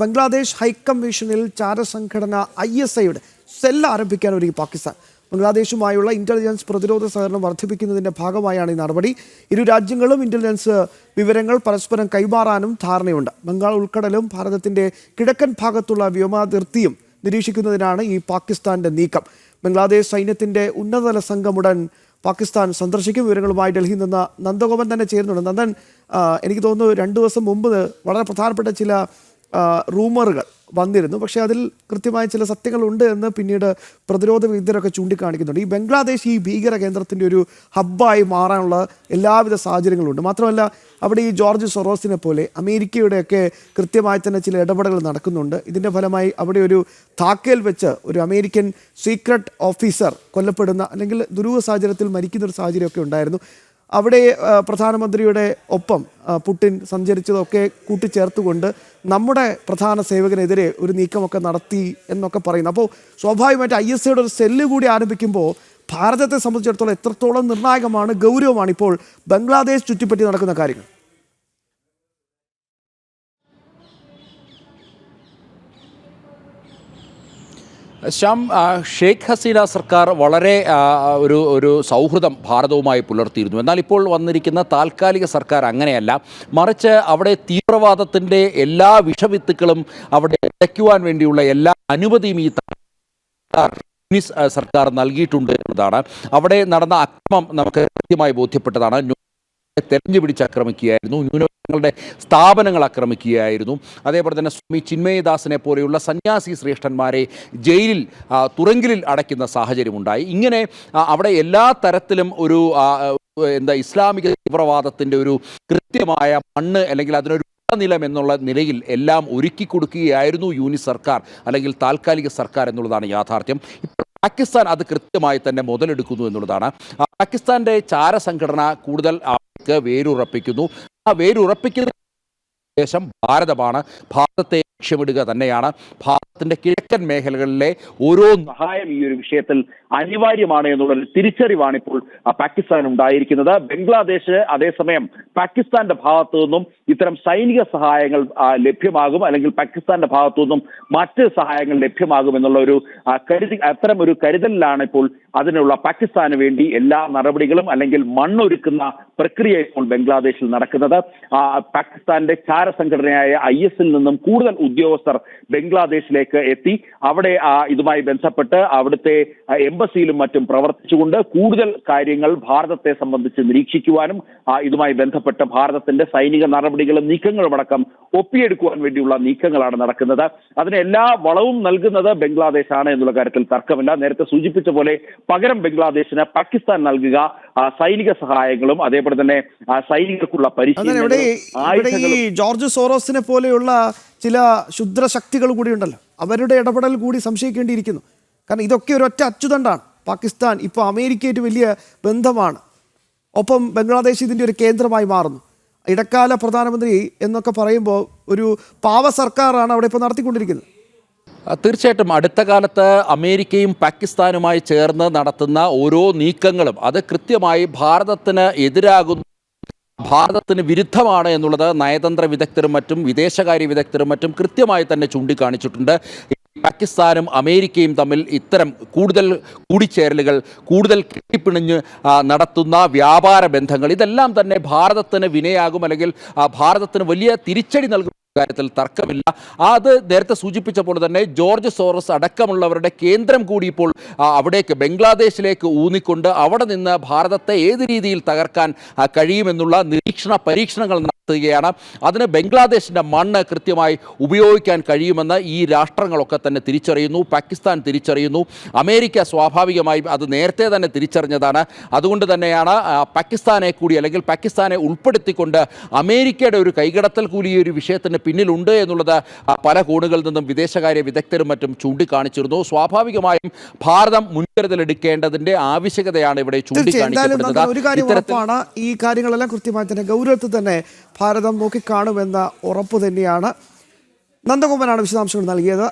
ബംഗ്ലാദേശ് ഹൈക്കമ്മീഷനിൽ ചാരസംഘടന I S ഐയുടെ സെൽ ആരംഭിക്കാൻ ഒരുങ്ങി പാകിസ്ഥാൻ. ബംഗ്ലാദേശുമായുള്ള ഇന്റലിജൻസ് പ്രതിരോധ സഹകരണം വർദ്ധിപ്പിക്കുന്നതിന്റെ ഭാഗമായാണ് ഈ നടപടി. ഇരു രാജ്യങ്ങളും ഇന്റലിജൻസ് വിവരങ്ങൾ പരസ്പരം കൈമാറാനും ധാരണയുണ്ട്. ബംഗാൾ ഉൾക്കടലും ഭാരതത്തിന്റെ കിഴക്കൻ ഭാഗത്തുള്ള വ്യോമാതിർത്തിയും നിരീക്ഷിക്കുന്നതിനാണ് ഈ പാകിസ്ഥാന്റെ നീക്കം. ബംഗ്ലാദേശ് സൈന്യത്തിന്റെ ഉന്നതതല സംഘം ഉടൻ പാകിസ്ഥാൻ സന്ദർശിക്കും. വിവരങ്ങളുമായി ഡൽഹിയിൽ നിന്ന് നന്ദഗോപൻ തന്നെ ചേരുന്നുണ്ട്. നന്ദൻ എനിക്ക് തോന്നുന്നു രണ്ടു ദിവസം മുമ്പ് വളരെ പ്രധാനപ്പെട്ട ചില റൂമറുകൾ വന്നിരുന്നു. പക്ഷേ അതിൽ കൃത്യമായ ചില സത്യങ്ങളുണ്ട് എന്ന് പിന്നീട് പ്രതിരോധ വിദഗ്ധരൊക്കെ ചൂണ്ടിക്കാണിക്കുന്നുണ്ട്. ഈ ബംഗ്ലാദേശ് ഈ ഭീകര കേന്ദ്രത്തിന്റെ ഒരു ഹബ്ബായി മാറാനുള്ള എല്ലാവിധ സാഹചര്യങ്ങളുണ്ട്. മാത്രമല്ല അവിടെ ഈ ജോർജ് സൊറോസിനെ പോലെ അമേരിക്കയുടെയൊക്കെ കൃത്യമായി തന്നെ ചില ഇടപെടലുകൾ നടക്കുന്നുണ്ട്. ഇതിന്റെ ഫലമായി അവിടെ ഒരു താക്കേൽ വെച്ച് ഒരു അമേരിക്കൻ സീക്രട്ട് ഓഫീസർ കൊല്ലപ്പെടുന്ന അല്ലെങ്കിൽ ദുരൂഹ സാഹചര്യത്തിൽ മരിക്കുന്ന ഒരു സാഹചര്യമൊക്കെ ഉണ്ടായിരുന്നു. അവിടെ പ്രധാനമന്ത്രിയുടെ ഒപ്പം പുടിൻ സഞ്ചരിച്ചതൊക്കെ കൂട്ടിച്ചേർത്തുകൊണ്ട് നമ്മുടെ പ്രധാന സേവകനെതിരെ ഒരു നീക്കമൊക്കെ നടത്തി എന്നൊക്കെ പറയുന്നു. അപ്പോൾ സ്വാഭാവികമായിട്ട് ഐ എസ് ഐയുടെ ഒരു സെല്ല് കൂടി ആരംഭിക്കുമ്പോൾ ഭാരതത്തെ സംബന്ധിച്ചിടത്തോളം എത്രത്തോളം നിർണായകമാണ് ഗൗരവമാണ് ഇപ്പോൾ ബംഗ്ലാദേശ് ചുറ്റിപ്പറ്റി നടക്കുന്ന കാര്യങ്ങൾ. ശ്യാം ഷെയ്ഖ് ഹസീന സർക്കാർ വളരെ ഒരു ഒരു സൗഹൃദം ഭാരതവുമായി പുലർത്തിയിരുന്നു. എന്നാൽ ഇപ്പോൾ വന്നിരിക്കുന്ന താൽക്കാലിക സർക്കാർ അങ്ങനെയല്ല. മറിച്ച് അവിടെ തീവ്രവാദത്തിന്റെ എല്ലാ വിഷവിത്തുക്കളും അവിടെ അടയ്ക്കുവാൻ വേണ്ടിയുള്ള എല്ലാ അനുമതിയും ഈ സർക്കാർ നൽകിയിട്ടുണ്ട് എന്നതാണ്. അവിടെ നടന്ന അക്രമം നമുക്ക് കൃത്യമായി ബോധ്യപ്പെട്ടതാണ്. തെരഞ്ഞു പിടിച്ച് ആക്രമിക്കുകയായിരുന്നു. ന്യൂനപക്ഷങ്ങളുടെ സ്ഥാപനങ്ങൾ ആക്രമിക്കുകയായിരുന്നു. അതേപോലെ തന്നെ സ്വാമി ചിന്മയദാസിനെ പോലെയുള്ള സന്യാസി ശ്രേഷ്ഠന്മാരെ ജയിലിൽ തുറങ്കിലിൽ അടയ്ക്കുന്ന സാഹചര്യമുണ്ടായി. ഇങ്ങനെ അവിടെ എല്ലാ തരത്തിലും ഒരു എന്താ ഇസ്ലാമിക തീവ്രവാദത്തിന്റെ ഒരു കൃത്യമായ മണ്ണ് അല്ലെങ്കിൽ അതിനൊരു നിലം എന്നുള്ള നിലയിൽ എല്ലാം ഒരുക്കി കൊടുക്കുകയായിരുന്നു യൂനി സർക്കാർ അല്ലെങ്കിൽ താൽക്കാലിക സർക്കാർ എന്നുള്ളതാണ് യാഥാർത്ഥ്യം. പാകിസ്ഥാൻ അത് കൃത്യമായി തന്നെ മുതലെടുക്കുന്നു എന്നുള്ളതാണ്. പാകിസ്ഥാന്റെ ചാര സംഘടന കൂടുതൽ വേരുറപ്പിക്കുന്നു. ആ വേരുറപ്പിക്കുന്ന ദേശം ഭാരതമാണ് ഭാരതത്തെ ലക്ഷ്യമിടുക തന്നെയാണ് ഭാരതത്തിന്റെ കിഴക്കൻ മേഖലകളിലെ ഓരോ സഹായം ഈ ഒരു വിഷയത്തിൽ അനിവാര്യമാണ് എന്നുള്ളൊരു തിരിച്ചറിവാണ് ഇപ്പോൾ പാകിസ്ഥാൻ ഉണ്ടായിരിക്കുന്നത്. ബംഗ്ലാദേശ് അതേസമയം പാകിസ്ഥാന്റെ ഭാഗത്തു നിന്നും ഇത്തരം സൈനിക സഹായങ്ങൾ ലഭ്യമാകും. അല്ലെങ്കിൽ പാകിസ്ഥാന്റെ ഭാഗത്തു നിന്നും മറ്റ് സഹായങ്ങൾ ലഭ്യമാകും എന്നുള്ള ഒരു കരുതി അത്തരം ഒരു കരുതലിലാണ് ഇപ്പോൾ അതിനുള്ള പാകിസ്ഥാന് വേണ്ടി എല്ലാ നടപടികളും അല്ലെങ്കിൽ മണ്ണൊരുക്കുന്ന പ്രക്രിയ ഇപ്പോൾ ബംഗ്ലാദേശിൽ നടക്കുന്നത്. പാകിസ്ഥാന്റെ പാകിസ്ഥാന്റെ ചാരസംഘടനയായ ഐ എസിൽ നിന്നും കൂടുതൽ ഉദ്യോഗസ്ഥർ ബംഗ്ലാദേശിലേക്ക് എത്തി. അവിടെ ഇതുമായി ബന്ധപ്പെട്ട് അവിടുത്തെ എംബസിയിലും മറ്റും പ്രവർത്തിച്ചുകൊണ്ട് കൂടുതൽ കാര്യങ്ങൾ ഭാരതത്തെ സംബന്ധിച്ച് നിരീക്ഷിക്കുവാനും ഇതുമായി ബന്ധപ്പെട്ട് ഭാരതത്തിന്റെ സൈനിക നടപടികളും നീക്കങ്ങളും അടക്കം ഒപ്പിയെടുക്കുവാൻ വേണ്ടിയുള്ള നീക്കങ്ങളാണ് നടക്കുന്നത്. അതിന് എല്ലാ വളവും നൽകുന്നത് ബംഗ്ലാദേശാണ് എന്നുള്ള കാര്യത്തിൽ തർക്കമില്ല. നേരത്തെ സൂചിപ്പിച്ച പോലെ പകരം ബംഗ്ലാദേശിന് പാകിസ്ഥാൻ നൽകുക സൈനിക സഹായങ്ങളും അതേപോലെ തന്നെ സൈനികർക്കുള്ള പരിശീലനം ഈ ജോർജ് സോറോസിനെ പോലെയുള്ള ചില ക്ഷുദ്രശക്തികൾ കൂടി ഉണ്ടല്ലോ. അവരുടെ ഇടപെടൽ കൂടി സംശയിക്കേണ്ടിയിരിക്കുന്നു. കാരണം ഇതൊക്കെ ഒരൊറ്റ ഒറ്റ അച്ചുതണ്ടാണ്. പാകിസ്ഥാൻ ഇപ്പോൾ അമേരിക്കയായിട്ട് വലിയ ബന്ധമാണ്. ഒപ്പം ബംഗ്ലാദേശ് ഇതിന്റെ ഒരു കേന്ദ്രമായി മാറുന്നു. ഇടക്കാല പ്രധാനമന്ത്രി എന്നൊക്കെ പറയുമ്പോൾ ഒരു പാവ സർക്കാരാണ് അവിടെ ഇപ്പോൾ നടത്തിക്കൊണ്ടിരിക്കുന്നത്. തീർച്ചയായിട്ടും അടുത്ത കാലത്ത് അമേരിക്കയും പാകിസ്ഥാനുമായി ചേർന്ന് നടത്തുന്ന ഓരോ നീക്കങ്ങളും അത് കൃത്യമായി ഭാരതത്തിന് എതിരാകുന്നു. ഭാരതത്തിന് വിരുദ്ധമാണ് എന്നുള്ളത് നയതന്ത്ര വിദഗ്ധരും മറ്റും വിദേശകാര്യ വിദഗ്ധരും മറ്റും കൃത്യമായി തന്നെ ചൂണ്ടിക്കാണിച്ചിട്ടുണ്ട്. പാകിസ്ഥാനും അമേരിക്കയും തമ്മിൽ ഇത്തരം കൂടുതൽ കൂടിച്ചേരലുകൾ കൂടുതൽ കെട്ടിപ്പിണിഞ്ഞ് നടത്തുന്ന വ്യാപാര ബന്ധങ്ങൾ ഇതെല്ലാം തന്നെ ഭാരതത്തിന് വിനയാകും അല്ലെങ്കിൽ ഭാരതത്തിന് വലിയ തിരിച്ചടി നൽകും. കാര്യത്തിൽ തർക്കമില്ല. അത് നേരത്തെ സൂചിപ്പിച്ച പോലെ തന്നെ ജോർജ് സോറസ് അടക്കമുള്ളവരുടെ കേന്ദ്രം കൂടി ഇപ്പോൾ അവിടേക്ക് ബംഗ്ലാദേശിലേക്ക് ഊന്നിക്കൊണ്ട് അവിടെ നിന്ന് ഭാരതത്തെ ഏത് രീതിയിൽ തകർക്കാൻ കഴിയുമെന്നുള്ള നിരീക്ഷണ പരീക്ഷണങ്ങൾ നടത്തുകയാണ്. അതിന് ബംഗ്ലാദേശിന്റെ മണ്ണ് കൃത്യമായി ഉപയോഗിക്കാൻ കഴിയുമെന്ന് ഈ രാഷ്ട്രങ്ങളൊക്കെ തന്നെ തിരിച്ചറിയുന്നു. പാകിസ്ഥാൻ തിരിച്ചറിയുന്നു. അമേരിക്ക സ്വാഭാവികമായും അത് നേരത്തെ തന്നെ തിരിച്ചറിഞ്ഞതാണ്. അതുകൊണ്ട് തന്നെയാണ് പാകിസ്ഥാനെ കൂടി അല്ലെങ്കിൽ പാകിസ്ഥാനെ ഉൾപ്പെടുത്തിക്കൊണ്ട് അമേരിക്കയുടെ ഒരു കൈകടത്തൽ കൂടി ഈ ഒരു വിഷയത്തിന് പിന്നിലുണ്ട് എന്നുള്ളത് പല കോണുകളിൽ നിന്നും വിദേശകാര്യ വിദഗ്ധരും മറ്റും ചൂണ്ടിക്കാണിച്ചിരുന്നു. സ്വാഭാവികമായും ഭാരതം മുൻകരുതലെടുക്കേണ്ടതിന്റെ ആവശ്യകതയാണ് ഇവിടെ ചൂണ്ടിക്കാണിക്കപ്പെടുന്നത്. ഈ കാര്യങ്ങളെല്ലാം കൃത്യമായി തന്നെ ഗൗരവത്തിൽ തന്നെ ഭാരതം നോക്കിക്കാണുമെന്ന ഉറപ്പ് തന്നെയാണ്. നന്ദകുമാരാണ് വിശദാംശങ്ങൾ നൽകിയത്.